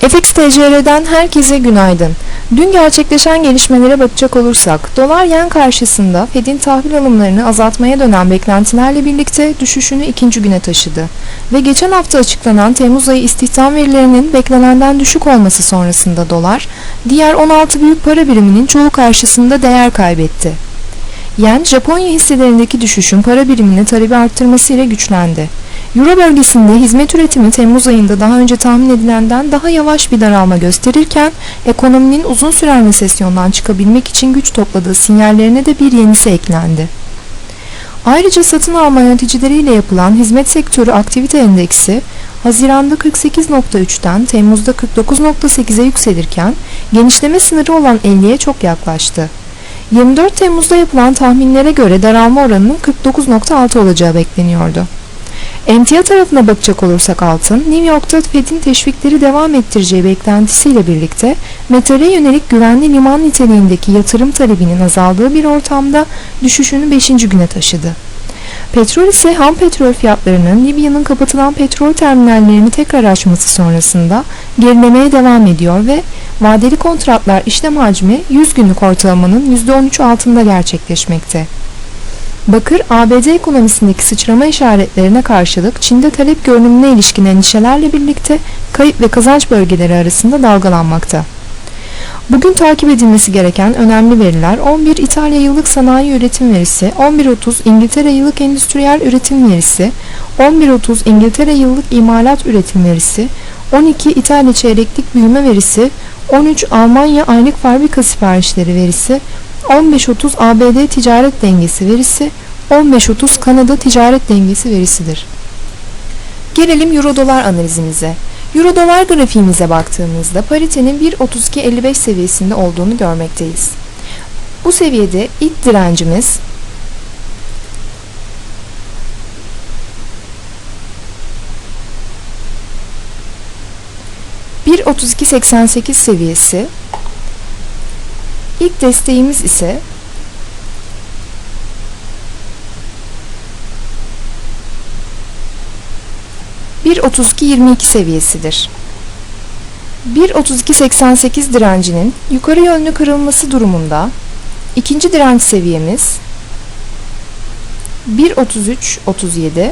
FXTCR'den herkese günaydın. Dün gerçekleşen gelişmelere bakacak olursak, dolar yen karşısında Fed'in tahvil alımlarını azaltmaya dönen beklentilerle birlikte düşüşünü ikinci güne taşıdı. Ve geçen hafta açıklanan Temmuz ayı istihdam verilerinin beklenenden düşük olması sonrasında dolar, diğer 16 büyük para biriminin çoğu karşısında değer kaybetti. Yen, Japonya hisselerindeki düşüşün para birimini talebi arttırmasıyla güçlendi. Euro bölgesinde hizmet üretimi Temmuz ayında daha önce tahmin edilenden daha yavaş bir daralma gösterirken, ekonominin uzun süren resesyondan çıkabilmek için güç topladığı sinyallerine de bir yenisi eklendi. Ayrıca satın alma yöneticileriyle yapılan hizmet sektörü aktivite endeksi, Haziran'da 48.3'ten Temmuz'da 49.8'e yükselirken, genişleme sınırı olan 50'ye çok yaklaştı. 24 Temmuz'da yapılan tahminlere göre daralma oranının 49.6 olacağı bekleniyordu. Emtia tarafına bakacak olursak altın, New York'ta Fed'in teşvikleri devam ettireceği beklentisiyle birlikte metale yönelik güvenli liman niteliğindeki yatırım talebinin azaldığı bir ortamda düşüşünü 5. güne taşıdı. Petrol ise ham petrol fiyatlarının Libya'nın kapatılan petrol terminallerini tekrar açması sonrasında gerilemeye devam ediyor ve vadeli kontratlar işlem hacmi 100 günlük ortalamanın %13 altında gerçekleşmekte. Bakır, ABD ekonomisindeki sıçrama işaretlerine karşılık Çin'de talep görünümüne ilişkin endişelerle birlikte kayıp ve kazanç bölgeleri arasında dalgalanmakta. Bugün takip edilmesi gereken önemli veriler 11 İtalya yıllık sanayi üretim verisi, 11.30 İngiltere yıllık endüstriyel üretim verisi, 11.30 İngiltere yıllık imalat üretim verisi, 12 İtalya çeyreklik büyüme verisi, 13 Almanya aylık fabrika siparişleri verisi, 15.30 ABD ticaret dengesi verisi, 15.30 Kanada ticaret dengesi verisidir. Gelelim Euro dolar analizimize. Euro dolar grafiğimize baktığımızda paritenin 1.32.55 seviyesinde olduğunu görmekteyiz. Bu seviyede ilk direncimiz %1.32.88 seviyesi İlk desteğimiz ise %1.32.22 seviyesidir. 1.32.88 direncinin yukarı yönlü kırılması durumunda ikinci direnç seviyemiz 1.33.37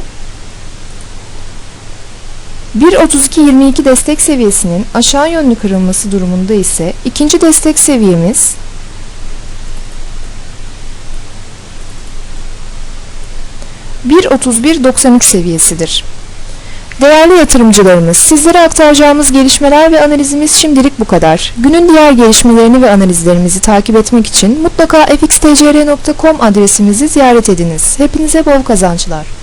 1.32.22 destek seviyesinin aşağı yönlü kırılması durumunda ise ikinci destek seviyemiz 1.31.93 seviyesidir. Değerli yatırımcılarımız, sizlere aktaracağımız gelişmeler ve analizimiz şimdilik bu kadar. Günün diğer gelişmelerini ve analizlerimizi takip etmek için mutlaka fxtcr.com adresimizi ziyaret ediniz. Hepinize bol kazançlar.